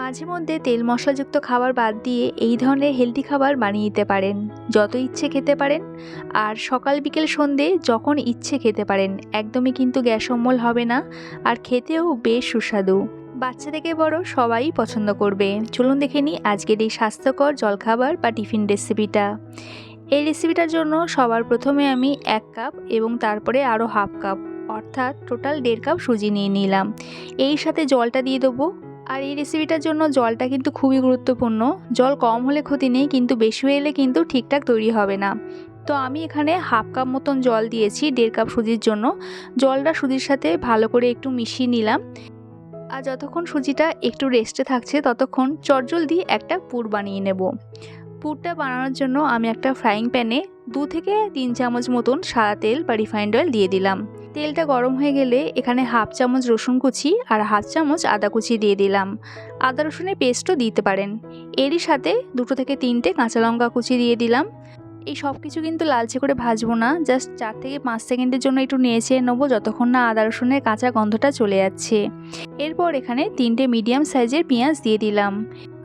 মাঝে মধ্যে তেল মশলাযুক্ত খাবার বাদ দিয়ে এই ধরনের হেলদি খাবার বানিয়ে নিতে পারেন, যত ইচ্ছে খেতে পারেন। আর সকাল, বিকেল, সন্ধে যখন ইচ্ছে খেতে পারেন, একদমই কিন্তু গ্যাস অম্বল হবে না আর খেতেও বেশ সুস্বাদু। বাচ্চা থেকে বড় সবাই পছন্দ করবে। চলুন দেখে নিই আজকের এই স্বাস্থ্যকর জলখাবার বা টিফিন রেসিপিটা এই রেসিপিটার জন্য সবার প্রথমে আমি এক কাপ এবং তারপরে আরও হাফ কাপ অর্থাৎ টোটাল দেড় কাপ সুজি নিয়ে নিলাম। এই সাথে জলটা দিয়ে দেবো। আর এই রেসিপিটার জন্য জলটা কিন্তু খুবই গুরুত্বপূর্ণ। জল কম হলে ক্ষতি নেই, কিন্তু বেশি হয়ে এলে কিন্তু ঠিকঠাক তৈরি হবে না। তো আমি এখানে হাফ কাপ মতন জল দিয়েছি, দেড় কাপ সুজির জন্য। জলটা সুজির সাথে ভালো করে একটু মিশিয়ে নিলাম। আর যতক্ষণ সুজিটা একটু রেস্টে থাকছে, ততক্ষণ চটজলদি একটা পুর বানিয়ে নেব। পুরটা বানানোর জন্য আমি একটা ফ্রাইং প্যানে দু থেকে তিন চামচ মতন সাদা তেল বা রিফাইন্ড অয়েল দিয়ে দিলাম। তেলটা গরম হয়ে গেলে এখানে হাফ চামচ রসুন কুচি আর হাফ চামচ আদা কুচি দিয়ে দিলাম। আদা রসুনের পেস্টও দিতে পারেন। এরই সাথে দুটো থেকে তিনটে কাঁচা লঙ্কা কুচি দিয়ে দিলাম। এই সব কিছু কিন্তু লালচে করে ভাজবো না। জাস্ট চার থেকে পাঁচ সেকেন্ডের জন্য একটু নেড়ে নেব যতক্ষণ না আদা রসুনের কাঁচা গন্ধটা চলে যাচ্ছে। এরপর এখানে তিনটে মিডিয়াম সাইজের পেঁয়াজ দিয়ে দিলাম।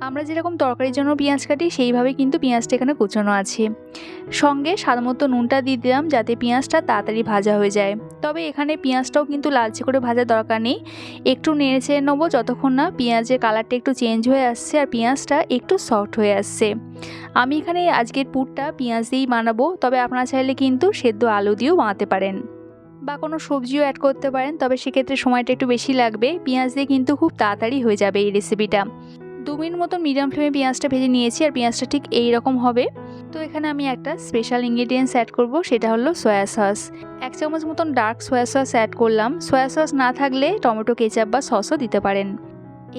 আমরা যেরকম তরকারির জন্য পেঁয়াজ কাটি, সেইভাবে কিন্তু পেঁয়াজটা এখানে কুচোনো আছে। সঙ্গে স্বাদ মতো নুনটা দিয়ে দিলাম যাতে পেঁয়াজটা তাড়াতাড়ি ভাজা হয়ে যায়। তবে এখানে পেঁয়াজটাও কিন্তু লালচে করে ভাজার দরকার নেই। একটু নেড়ে চেড়ে নেব যতক্ষণ না পেঁয়াজের কালারটা একটু চেঞ্জ হয়ে আসছে আর পেঁয়াজটা একটু সফট হয়ে আসছে। আমি এখানে আজকের পুরটা পেঁয়াজ দিয়েই বানাবো, তবে আপনারা চাইলে কিন্তু সেদ্ধ আলু দিয়েও বানাতে পারেন। বা কোনো সবজিও অ্যাড করতে পারেন, তবে সেক্ষেত্রে সময়টা একটু বেশি লাগবে। পেঁয়াজ দিয়ে কিন্তু খুব তাড়াতাড়ি হয়ে যাবে এই রেসিপিটা দু মিনিট মতন মিডিয়াম ফ্লেমে পেঁয়াজটা ভেজে নিয়েছি, আর পেঁয়াজটা ঠিক এই রকম হবে। তো এখানে আমি একটা স্পেশাল ইনগ্রিডিয়েন্টস অ্যাড করব, সেটা হলো সয়া সস এক চামচ মতন ডার্ক সয়া সস অ্যাড করলাম। সয়া সস না থাকলে টমেটো কেচাপ বা সসও দিতে পারেন।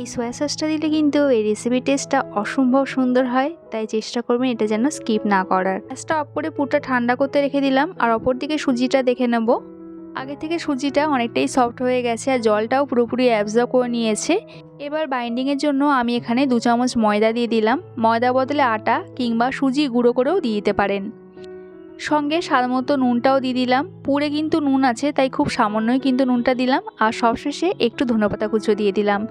এই সয়া সসটা দিলে কিন্তু এই রেসিপি টেস্টটা অসম্ভব সুন্দর হয়, তাই চেষ্টা করবেন এটা যেন স্কিপ না করার। গ্যাসটা অফ করে পুরটা ঠান্ডা করতে রেখে দিলাম, আর অপর দিকে সুজিটা দেখে নেব। আগে থেকে সুজিটা অনেকটাই সফট হয়ে গেছে, আর জলটাও পুরোপুরি অ্যাবজর্ব করে নিয়েছে। এবার বাইন্ডিংয়ের জন্য আমি এখানে দু চামচ ময়দা দিয়ে দিলাম। ময়দা বদলে আটা কিংবা সুজি গুঁড়ো করেও দিয়ে দিতে পারেন। সঙ্গে মতো নুনটাও দিয়ে দিলাম। পুরে কিন্তু নুন আছে, তাই খুব সামান্যই কিন্তু নুনটা দিলাম। আর সবশেষে একটু ধনেপাতা কুচো দিয়ে দিলাম।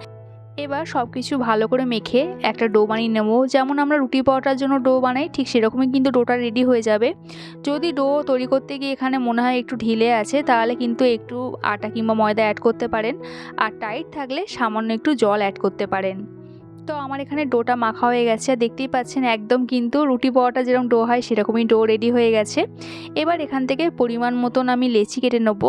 এবার সব কিছু ভালো করে মেখে একটা ডো বানিয়ে নেব। যেমন আমরা রুটি পরোটার জন্য ডো বানাই, ঠিক সেরকমই কিন্তু ডোটা রেডি হয়ে যাবে। যদি ডো তৈরি করতে গিয়ে এখানে মনে হয় একটু ঢিলে আছে, তাহলে কিন্তু একটু আটা কিংবা ময়দা অ্যাড করতে পারেন। আর টাইট থাকলে সামান্য একটু জল অ্যাড করতে পারেন। তো আমার এখানে ডোটা মাখা হয়ে গেছে। আর দেখতেই পাচ্ছেন একদম কিন্তু রুটি পাওয়াটা যেরকম ডো হয় সেরকমই ডো রেডি হয়ে গেছে। এবার এখান থেকে পরিমাণ মতন আমি লেচি কেটে নেব।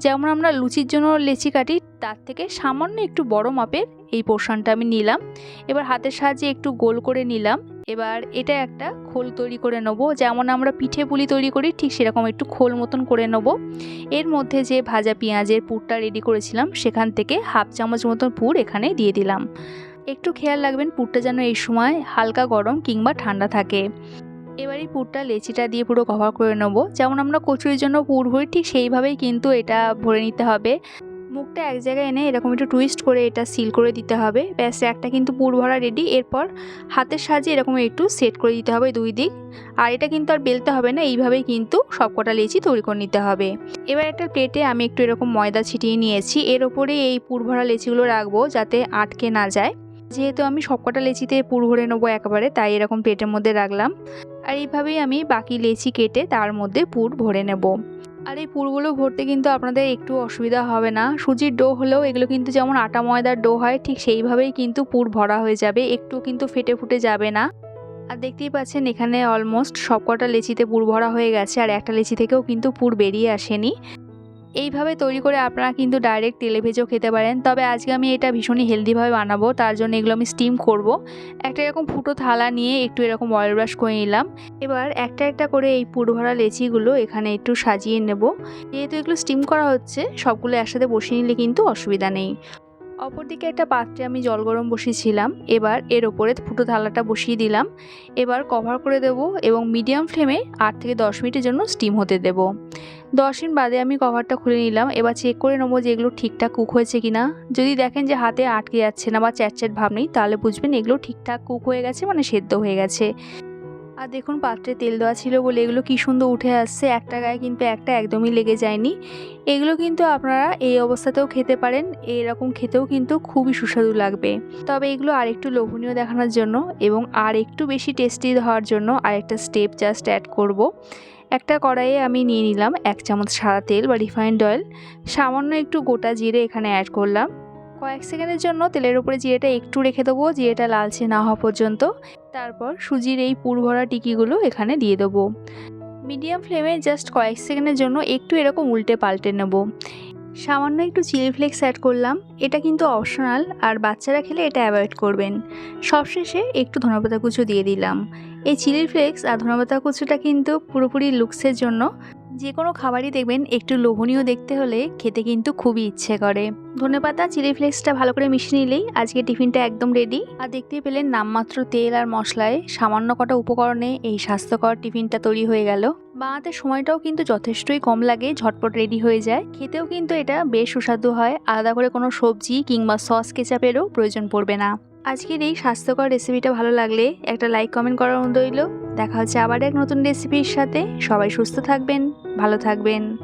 যেমন আমরা লুচির জন্য লেচি কাটি, তার থেকে সামান্য একটু বড় মাপের এই পোর্শনটা আমি নিলাম। এবার হাতের সাহায্যে একটু গোল করে নিলাম। এবার এটা একটা খোল তৈরি করে নেব। যেমন আমরা পিঠে পুলি তৈরি করি, ঠিক সেরকম একটু খোল মতন করে নেব। এর মধ্যে যে ভাজা পেঁয়াজের পুরটা রেডি করেছিলাম, সেখান থেকে হাফ চামচ মতন পুর এখানে দিয়ে দিলাম। একটু খেয়াল রাখবেন পুরটা যেন এই সময় হালকা গরম কিংবা ঠান্ডা থাকে। এবার এই পুরটা লেচিটা দিয়ে পুরো কভার করে নেব। যেমন আমরা কচুরির জন্য পুর ভরি, ঠিক সেইভাবেই কিন্তু এটা ভরে নিতে হবে। মুখটা এক জায়গায় এনে এরকম একটু টুইস্ট করে এটা সিল করে দিতে হবে। ব্যাস, একটা কিন্তু পুর ভরা রেডি এরপর হাতের সাহায্যে এরকম একটু সেট করে দিতে হবে দুই দিক। আর এটা কিন্তু আর বেলতে হবে না, এইভাবেই কিন্তু সবকটা লেচি তৈরি করে নিতে হবে। এবার একটা প্লেটে আমি একটু এরকম ময়দা ছিটিয়ে নিয়েছি। এর ওপরে এই পুর ভরা লেচিগুলো রাখব যাতে আটকে না যায়। যেহেতু আমি সবকটা লেচিতে পুর ভরে নেব একেবারে, তাই এরকম প্লেটের মধ্যে রাখলাম। আর এইভাবেই আমি বাকি লেচি কেটে তার মধ্যে পুর ভরে নেব। আর এই পুরগুলো ভরতে কিন্তু আপনাদের একটু অসুবিধা হবে না। সুজির ডো হলেও এগুলো কিন্তু যেমন আটা ময়দার ডো হয়, ঠিক সেইভাবেই কিন্তু পুর ভরা হয়ে যাবে, একটু কিন্তু ফেটে ফুটে যাবে না। আর দেখতেই পাচ্ছেন এখানে অলমোস্ট সবকটা লেচিতে পুর ভরা হয়ে গেছে, আর একটা লেচি থেকেও কিন্তু পুর বেরিয়ে আসেনি। এইভাবে তৈরি করে আপনারা কিন্তু ডাইরেক্ট তেলে ভেজেও খেতে পারেন। তবে আজকে আমি এটা ভীষণই হেলদিভাবে বানাবো, তার জন্য এগুলো আমি স্টিম করব। একটা এরকম ফুটো থালা নিয়ে একটু এরকম অয়েল ব্রাশ করে নিলাম। এবার একটা একটা করে এই পুরো ভরা লেচিগুলো এখানে একটু সাজিয়ে নেব। যেহেতু এগুলো স্টিম করা হচ্ছে, সবগুলো একসাথে বসিয়ে নিলে কিন্তু অসুবিধা নেই। অপরদিকে একটা পাত্রে আমি জল গরম বসিয়েছিলাম। এবার এর ওপরে ফুটো থালাটা বসিয়ে দিলাম। এবার কভার করে দেব এবং মিডিয়াম ফ্লেমে আট থেকে দশ মিনিটের জন্য স্টিম হতে দেব। দশ দিন বাদে আমি কভারটা খুলে নিলাম। এবার চেক করে নেব যে এগুলো ঠিকঠাক কুক হয়েছে কি না যদি দেখেন যে হাতে আটকে যাচ্ছে না বা চ্যাট চ্যাট ভাব নেই, তাহলে বুঝবেন এগুলো ঠিকঠাক কুক হয়ে গেছে মানে সেদ্ধ হয়ে গেছে। আর দেখুন, পাত্রে তেল দেওয়া ছিল বলে এগুলো কী সুন্দর উঠে আসছে। একটা গায়ে কিন্তু একটা একদমই লেগে যায়নি। এগুলো কিন্তু আপনারা এই অবস্থাতেও খেতে পারেন। এরকম খেতেও কিন্তু খুবই সুস্বাদু লাগবে। তবে এগুলো আর একটু লোভনীয় দেখানোর জন্য এবং আর একটু বেশি টেস্টি হওয়ার জন্য আরেকটা স্টেপ জাস্ট অ্যাড করব। একটা কড়াইয়ে আমি নিয়ে নিলাম এক চামচ সাদা তেল বা রিফাইন্ড অয়েল। সামান্য একটু গোটা জিরে এখানে অ্যাড করলাম। কয়েক সেকেন্ডের জন্য তেলের উপরে জিরেটা একটু রেখে দেবো, জিরেটা লালচে না হওয়া পর্যন্ত। তারপর সুজির এই পুরভরা টিকিগুলো এখানে দিয়ে দেবো। মিডিয়াম ফ্লেমে জাস্ট কয়েক সেকেন্ডের জন্য একটু এরকম উল্টে পাল্টে নেব। সামান্য একটু চিলি ফ্লেক্স অ্যাড করলাম। এটা কিন্তু অপশনাল আর বাচ্চারা খেলে এটা অ্যাভয়েড করবেন। সবশেষে একটু ধনেপাতা কুচু দিয়ে দিলাম। এই চিলি ফ্লেক্স আর ধনেপাতা কুচুটা কিন্তু পুরোপুরি লুকসের জন্য। যে কোনো খাবারই দেখবেন, একটু লোভনীয় দেখতে হলে খেতে কিন্তু খুবই ইচ্ছে করে। ধনেপাতা, চিলি ফ্লেক্সটা ভালো করে মিশিয়ে নিলেই আজকে টিফিনটা একদম রেডি আর দেখতে পেলেন নামমাত্র তেল আর মশলায় সামান্য কটা উপকরণে এই স্বাস্থ্যকর টিফিনটা তৈরি হয়ে গেল। বানাতে সময়টাও কিন্তু যথেষ্টই কম লাগে, ঝটপট রেডি হয়ে যায়। খেতেও কিন্তু এটা বেশ সুস্বাদু হয়। আলাদা করে কোনো সবজি কিংবা সস কেচাপেরও প্রয়োজন পড়বে না। আজকের এই স্বাস্থ্যকর রেসিপিটা ভালো লাগলে একটা লাইক কমেন্ট করার অনুরোধ রইল। দেখা হচ্ছে আবার এক নতুন রেসিপির সাথে। সবাই সুস্থ থাকবেন, ভালো থাকবেন।